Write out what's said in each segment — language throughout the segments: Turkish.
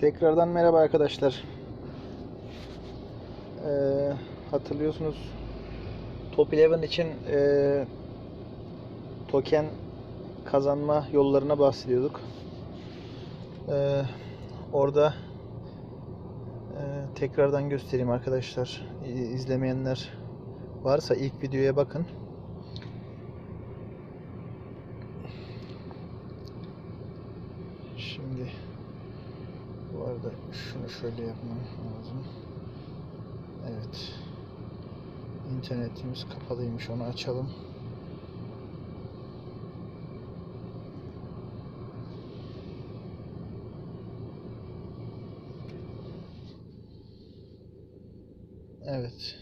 Tekrardan merhaba arkadaşlar. Ee, hatırlıyorsunuz Top 11 için ee, token kazanma yollarına bahsediyorduk. Ee, orada ee, tekrardan göstereyim arkadaşlar. İzlemeyenler varsa ilk videoya bakın. Şimdi bu arada şunu şöyle yapmam lazım. Evet. İnternetimiz kapalıymış. Onu açalım. Evet.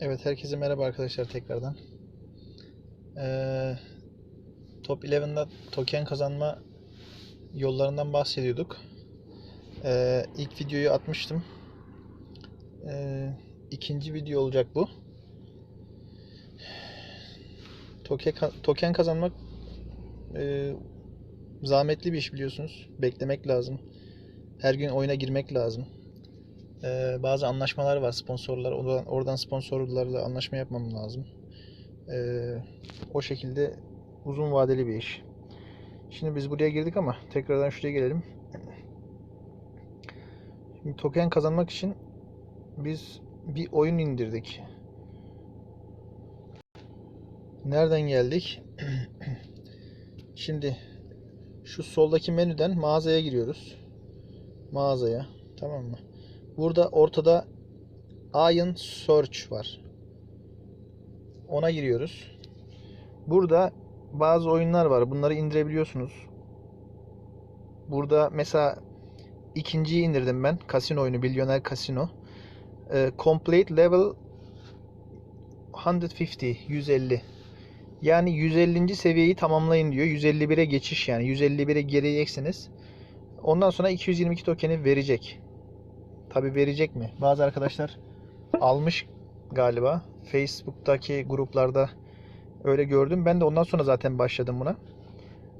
Evet herkese merhaba arkadaşlar tekrardan. Ee, Top 11'da token kazanma yollarından bahsediyorduk. Ee, ilk videoyu atmıştım. Ee, ikinci video olacak bu. Token, token kazanmak e, zahmetli bir iş biliyorsunuz. Beklemek lazım. Her gün oyuna girmek lazım. Ee, bazı anlaşmalar var sponsorlar. Oradan, oradan sponsorlarla anlaşma yapmam lazım. Ee, o şekilde uzun vadeli bir iş. Şimdi biz buraya girdik ama tekrardan şuraya gelelim. Şimdi token kazanmak için biz bir oyun indirdik. Nereden geldik? Şimdi şu soldaki menüden mağazaya giriyoruz. Mağazaya. Tamam mı? Burada ortada Iron Search var. Ona giriyoruz. Burada bazı oyunlar var. Bunları indirebiliyorsunuz. Burada mesela ikinciyi indirdim ben. Kasino oyunu. Milyoner Casino. Ee, complete level 150. 150. Yani 150. seviyeyi tamamlayın diyor. 151'e geçiş yani. 151'e gireceksiniz. Ondan sonra 222 tokeni verecek. Tabi verecek mi? Bazı arkadaşlar almış galiba. Facebook'taki gruplarda öyle gördüm. Ben de ondan sonra zaten başladım buna.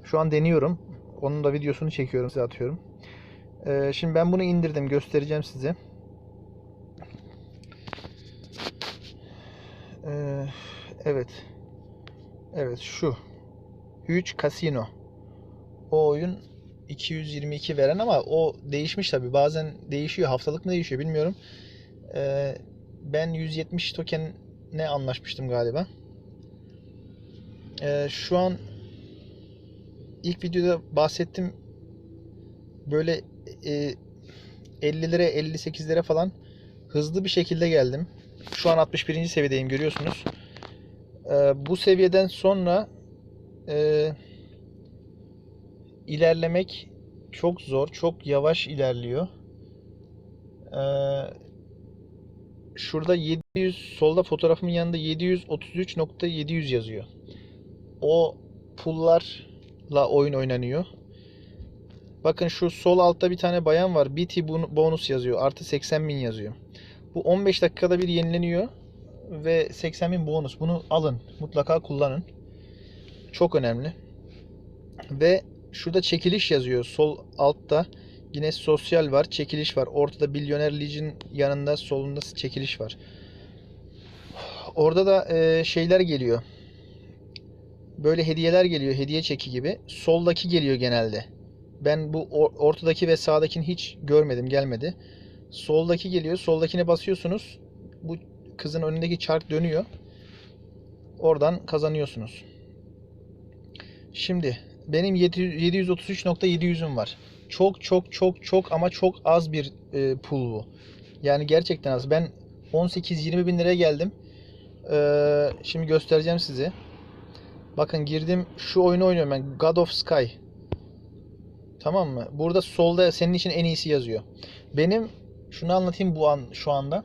Şu an deniyorum. Onun da videosunu çekiyorum, size atıyorum. Ee, şimdi ben bunu indirdim, göstereceğim size. Ee, evet. Evet şu. 3 Casino. O oyun 222 veren ama o değişmiş tabi. Bazen değişiyor. Haftalık mı değişiyor bilmiyorum. Ee, ben 170 token ne anlaşmıştım galiba. Ee, şu an ilk videoda bahsettim. Böyle e, 50'lere 58'lere falan hızlı bir şekilde geldim. Şu an 61. seviyedeyim görüyorsunuz. Ee, bu seviyeden sonra e, ilerlemek çok zor, çok yavaş ilerliyor. Ee, şurada 700 solda fotoğrafımın yanında 733.700 yazıyor. O pullarla oyun oynanıyor. Bakın şu sol altta bir tane bayan var. BT bonus yazıyor. Artı 80 bin yazıyor. Bu 15 dakikada bir yenileniyor. Ve 80 bin bonus. Bunu alın. Mutlaka kullanın. Çok önemli. Ve şurada çekiliş yazıyor. Sol altta. Yine sosyal var. Çekiliş var. Ortada Bilyoner Legion yanında solunda çekiliş var. Orada da şeyler geliyor. Böyle hediyeler geliyor. Hediye çeki gibi. Soldaki geliyor genelde. Ben bu or- ortadaki ve sağdakini hiç görmedim. Gelmedi. Soldaki geliyor. Soldakine basıyorsunuz. Bu kızın önündeki çark dönüyor. Oradan kazanıyorsunuz. Şimdi benim 733.700'üm var. Çok çok çok çok ama çok az bir e, pul bu. Yani gerçekten az. Ben 18-20 bin liraya geldim. Ee, şimdi göstereceğim size. Bakın girdim şu oyunu oynuyorum ben. God of Sky. Tamam mı? Burada solda senin için en iyisi yazıyor. Benim şunu anlatayım bu an şu anda.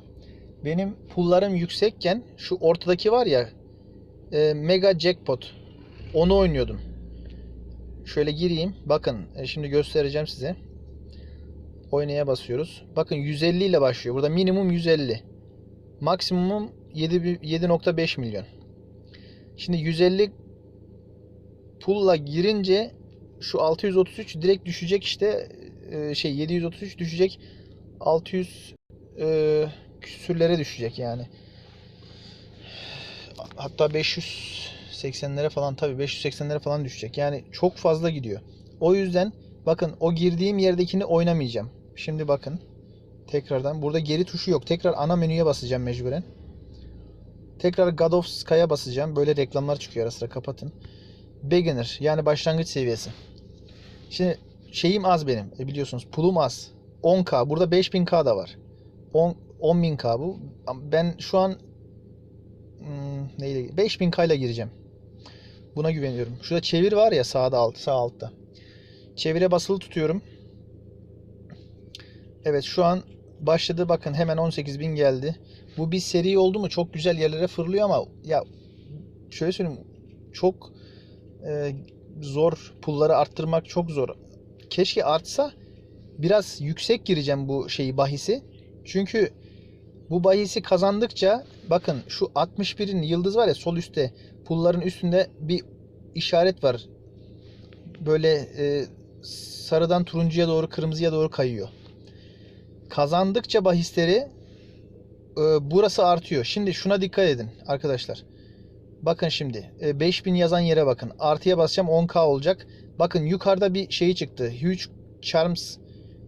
Benim pullarım yüksekken şu ortadaki var ya e, Mega Jackpot. Onu oynuyordum. Şöyle gireyim. Bakın e, şimdi göstereceğim size. Oynaya basıyoruz. Bakın 150 ile başlıyor. Burada minimum 150. Maksimumum 7 7.5 milyon. Şimdi 150 pulla girince şu 633 direkt düşecek işte e, şey 733 düşecek 600 e, küsürlere düşecek yani. Hatta 580'lere falan tabii 580'lere falan düşecek. Yani çok fazla gidiyor. O yüzden bakın o girdiğim yerdekini oynamayacağım. Şimdi bakın tekrardan burada geri tuşu yok. Tekrar ana menüye basacağım mecburen. Tekrar God of Sky'a basacağım. Böyle reklamlar çıkıyor ara sıra kapatın. Beginner yani başlangıç seviyesi. Şimdi şeyim az benim. E biliyorsunuz pulum az. 10k. Burada 5000k da var. 10 10.000k bu. Ben şu an hmm, neyle 5000k ile gireceğim. Buna güveniyorum. Şurada çevir var ya sağda alt sağ altta. Çevire basılı tutuyorum. Evet şu an başladı bakın hemen 18.000 geldi. Bu bir seri oldu mu çok güzel yerlere fırlıyor ama ya şöyle söyleyeyim çok e, zor pulları arttırmak çok zor. Keşke artsa biraz yüksek gireceğim bu şeyi bahisi. Çünkü bu bahisi kazandıkça bakın şu 61'in yıldız var ya sol üstte pulların üstünde bir işaret var. Böyle e, sarıdan turuncuya doğru kırmızıya doğru kayıyor. Kazandıkça bahisleri e, burası artıyor. Şimdi şuna dikkat edin arkadaşlar. Bakın şimdi e, 5000 yazan yere bakın. Artıya basacağım 10k olacak. Bakın yukarıda bir şey çıktı. Huge Charms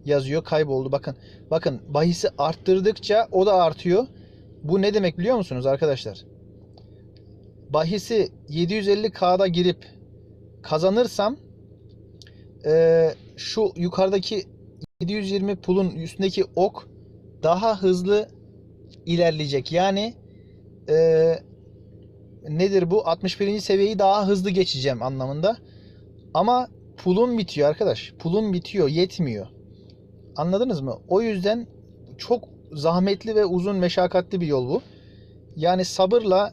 yazıyor. Kayboldu. Bakın. Bakın bahisi arttırdıkça o da artıyor. Bu ne demek biliyor musunuz arkadaşlar? Bahisi 750k'da girip kazanırsam e, şu yukarıdaki 720 pulun üstündeki ok daha hızlı ilerleyecek. Yani e, nedir bu? 61. seviyeyi daha hızlı geçeceğim anlamında. Ama pulun bitiyor arkadaş. Pulun bitiyor, yetmiyor. Anladınız mı? O yüzden çok zahmetli ve uzun meşakkatli bir yol bu. Yani sabırla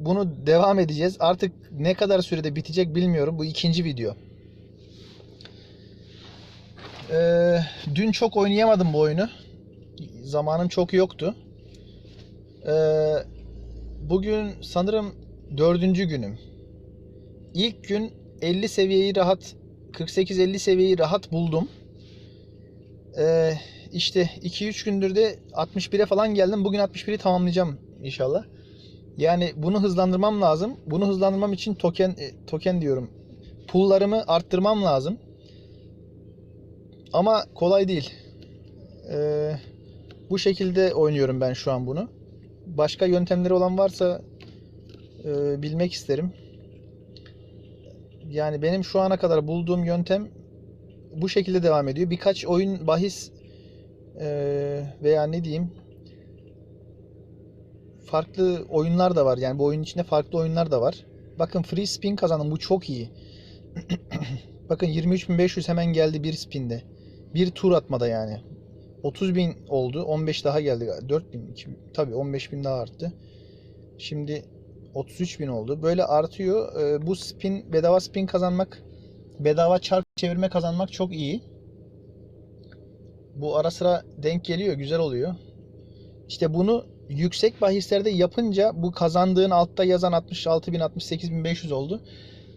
bunu devam edeceğiz. Artık ne kadar sürede bitecek bilmiyorum. Bu ikinci video. Ee, dün çok oynayamadım bu oyunu. Zamanım çok yoktu. Ee, bugün sanırım dördüncü günüm. İlk gün 50 seviyeyi rahat 48-50 seviyeyi rahat buldum. Ee, işte 2-3 gündür de 61'e falan geldim. Bugün 61'i tamamlayacağım inşallah. Yani bunu hızlandırmam lazım. Bunu hızlandırmam için token e, token diyorum. Pullarımı arttırmam lazım. Ama kolay değil. Ee, bu şekilde oynuyorum ben şu an bunu. Başka yöntemleri olan varsa e, bilmek isterim. Yani benim şu ana kadar bulduğum yöntem bu şekilde devam ediyor. Birkaç oyun bahis e, veya ne diyeyim farklı oyunlar da var. Yani bu oyunun içinde farklı oyunlar da var. Bakın free spin kazandım. Bu çok iyi. Bakın 23.500 hemen geldi bir spinde. Bir tur atmada yani. 30.000 oldu. 15 daha geldi. 4.000 tabii 15.000 daha arttı. Şimdi 33.000 oldu. Böyle artıyor. Ee, bu spin bedava spin kazanmak bedava çark çevirme kazanmak çok iyi. Bu ara sıra denk geliyor. Güzel oluyor. İşte bunu yüksek bahislerde yapınca bu kazandığın altta yazan 66.000 68.500 oldu.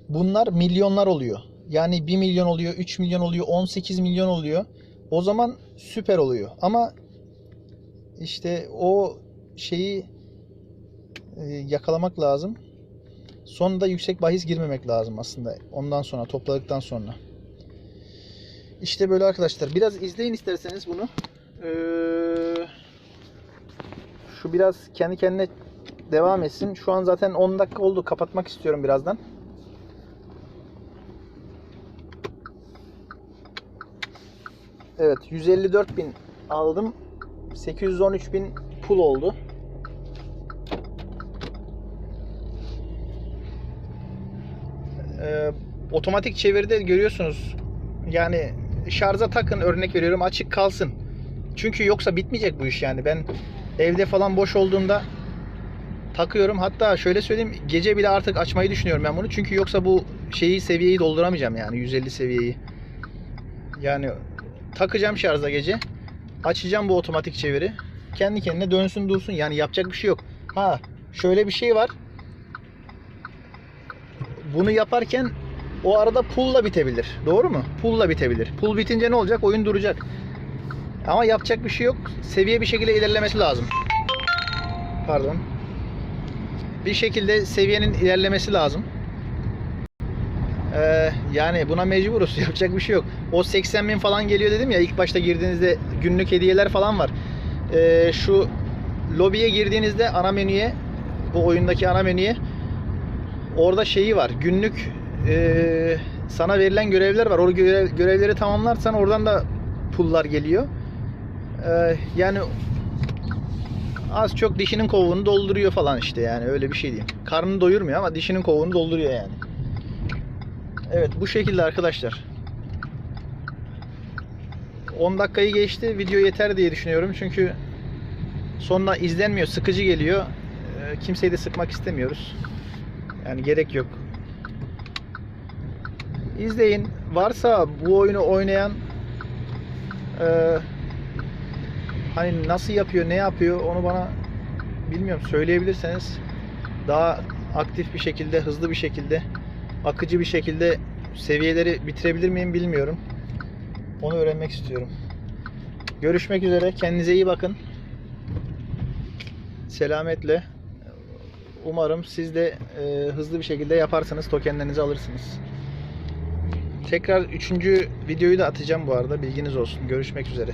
Bunlar milyonlar oluyor. Yani 1 milyon oluyor, 3 milyon oluyor, 18 milyon oluyor. O zaman süper oluyor. Ama işte o şeyi e, yakalamak lazım. Sonunda yüksek bahis girmemek lazım aslında. Ondan sonra topladıktan sonra. İşte böyle arkadaşlar. Biraz izleyin isterseniz bunu. Ee, şu biraz kendi kendine devam etsin. Şu an zaten 10 dakika oldu. Kapatmak istiyorum birazdan. Evet 154 bin aldım. 813 bin pul oldu. Ee, otomatik çeviride görüyorsunuz. Yani şarja takın örnek veriyorum açık kalsın. Çünkü yoksa bitmeyecek bu iş yani. Ben evde falan boş olduğumda takıyorum. Hatta şöyle söyleyeyim gece bile artık açmayı düşünüyorum ben bunu. Çünkü yoksa bu şeyi seviyeyi dolduramayacağım yani 150 seviyeyi. Yani takacağım şarja gece. Açacağım bu otomatik çeviri. Kendi kendine dönsün dursun. Yani yapacak bir şey yok. Ha şöyle bir şey var. Bunu yaparken O arada pulla bitebilir. Doğru mu? Pulla bitebilir. Pull bitince ne olacak? Oyun duracak. Ama yapacak bir şey yok. Seviye bir şekilde ilerlemesi lazım. Pardon. Bir şekilde seviyenin ilerlemesi lazım. Ee, yani buna mecburuz. Yapacak bir şey yok. O 80 bin falan geliyor dedim ya ilk başta girdiğinizde günlük hediyeler falan var. Ee, şu lobiye girdiğinizde ana menüye bu oyundaki ana menüye orada şeyi var. Günlük e, sana verilen görevler var. O görev, görevleri tamamlarsan oradan da pullar geliyor. Ee, yani az çok dişinin kovuğunu dolduruyor falan işte yani öyle bir şey diyeyim. Karnını doyurmuyor ama dişinin kovuğunu dolduruyor yani. Evet bu şekilde arkadaşlar. 10 dakikayı geçti. Video yeter diye düşünüyorum. Çünkü sonra izlenmiyor. Sıkıcı geliyor. Ee, Kimseyi de sıkmak istemiyoruz. Yani gerek yok. İzleyin. Varsa bu oyunu oynayan e, hani nasıl yapıyor, ne yapıyor onu bana bilmiyorum söyleyebilirseniz daha aktif bir şekilde, hızlı bir şekilde, akıcı bir şekilde seviyeleri bitirebilir miyim bilmiyorum. Onu öğrenmek istiyorum. Görüşmek üzere. Kendinize iyi bakın. Selametle. Umarım siz de e, hızlı bir şekilde yaparsınız. Tokenlerinizi alırsınız. Tekrar üçüncü videoyu da atacağım bu arada. Bilginiz olsun. Görüşmek üzere.